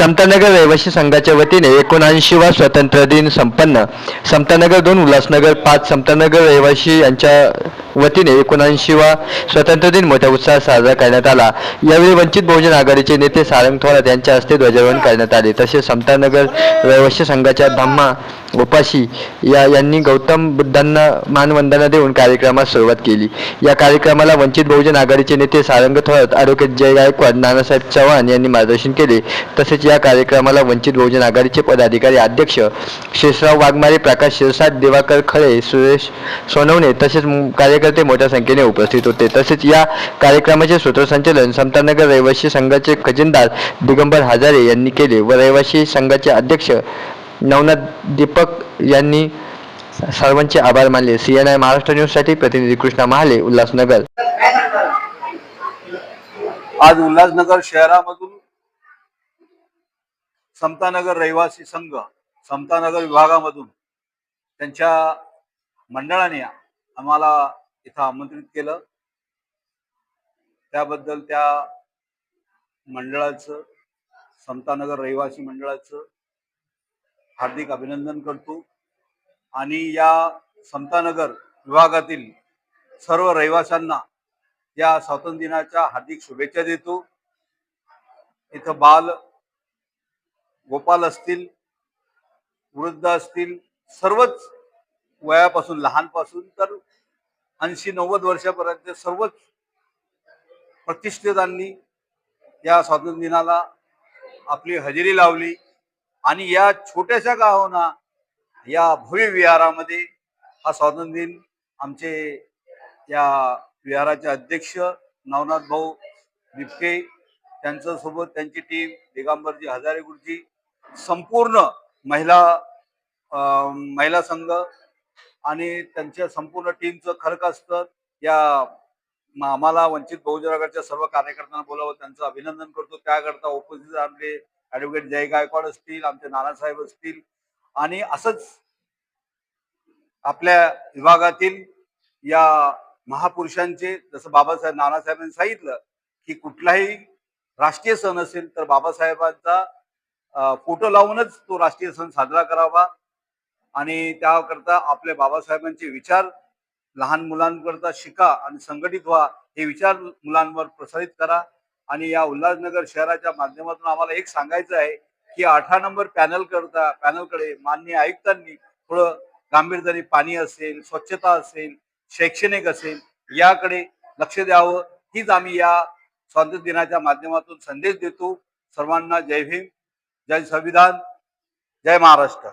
समतानगर रहिवासी संघाच्या वतीने एकोणऐंशीवा स्वातंत्र्य दिन संपन्न. समतानगर दोन उल्हासनगर पाच. समतानगर रहिवासी यांच्या वतीने एकोणऐंशीवा स्वातंत्र्य दिन मोठ्या उत्साहात साजरा करण्यात आला. यावेळी वंचित बहुजन आघाडीचे नेते सारंग थोरात यांच्या हस्ते ध्वजारोहण करण्यात आले. तसेच समतानगर रहिवासी संघाच्या धम्मा उपाशी या यांनी गौतम बुद्धांना मानवंदना देऊन कार्यक्रमास सुरुवात केली. या कार्यक्रमाला वंचित बहुजन आघाडीचे नेते सारंग थोरात ॲडव्होकेट जय गायकवाड नानासाहेब चव्हाण यांनी मार्गदर्शन केले. तसेच या कार्यक्रमाला वंचित बहुजन आघाडीचे पदाधिकारी अध्यक्ष शेषराव वाघमारे प्रकाश शिरसाट दिवाकर खळे सुरेश सोनवणे तसेच कार्यकर्ते मोठ्या संख्येने उपस्थित होते. तसेच या कार्यक्रमाचे सूत्रसंचालन समतानगर रहिवासी संघाचे खजिनदार दिगंबर हजारे यांनी केले व रहिवासी संघाचे अध्यक्ष नवनाथ दीपक यांनी सर्वांचे आभार मानले. सीएनआय महाराष्ट्र न्यूजसाठी प्रतिनिधी कृष्णा महाले उल्हासनगर. आज उल्हासनगर शहरामधून समतानगर रहिवासी संघ समतानगर विभागामधून त्यांच्या मंडळाने आम्हाला इथं आमंत्रित केलं. त्याबद्दल त्या मंडळाचं समतानगर रहिवासी मंडळाचं हार्दिक अभिनंदन करतो. आणि या समतानगर विभागातील सर्व रहिवाशांना या स्वातंत्र्य दिनाच्या हार्दिक शुभेच्छा देतो. इथं बाल गोपाल असतील वृद्ध असतील सर्वच वयापासून लहानपासून तर ऐंशी नव्वद वर्षापर्यंत सर्वच प्रतिष्ठितांनी या स्वातंत्र्य दिनाला आपली हजेरी लावली. आणि या छोट्याशा गावना या भव्य विहारामध्ये हा स्वातंत्र्य दिन आमचे या विहाराचे अध्यक्ष नवनाथ भाऊ दिपके त्यांच्यासोबत त्यांची टीम दिगंबरजी हजारे गुरुजी संपूर्ण महिला महिला संघ आणि त्यांच्या संपूर्ण टीमचं खरक असतं या आम्हाला वंचित बहुजन आघाडीच्या सर्व कार्यकर्त्यांना बोलावं त्यांचं अभिनंदन करतो. त्याकरता उपस्थित आपले ऍडव्होकेट जय गायकवाड असतील आमचे नानासाहेब असतील. आणि असंच आपल्या विभागातील या महापुरुषांचे जसं बाबासाहेब नानासाहेबांनी सांगितलं की कुठलाही राष्ट्रीय सण असेल तर बाबासाहेबांचा फोटो लावूनच तो राष्ट्रीय सण साजरा करावा. आणि त्याकरता आपल्या बाबासाहेबांचे विचार लहान मुलांकरता शिका आणि संघटित व्हा हे विचार मुलांवर प्रसारित करा. आणि या उल्हासनगर शहराच्या माध्यमातून आम्हाला एक सांगायचं आहे की अठरा नंबर पॅनल करता पॅनलकडे माननीय आयुक्तांनी थोडं गांभीर्याने पाणी असेल स्वच्छता असेल शैक्षणिक असेल याकडे लक्ष द्यावं. हीच आम्ही या स्वातंत्र्य दिनाच्या माध्यमातून संदेश देतो. सर्वांना जय भीम जय संविधान जय महाराष्ट्र.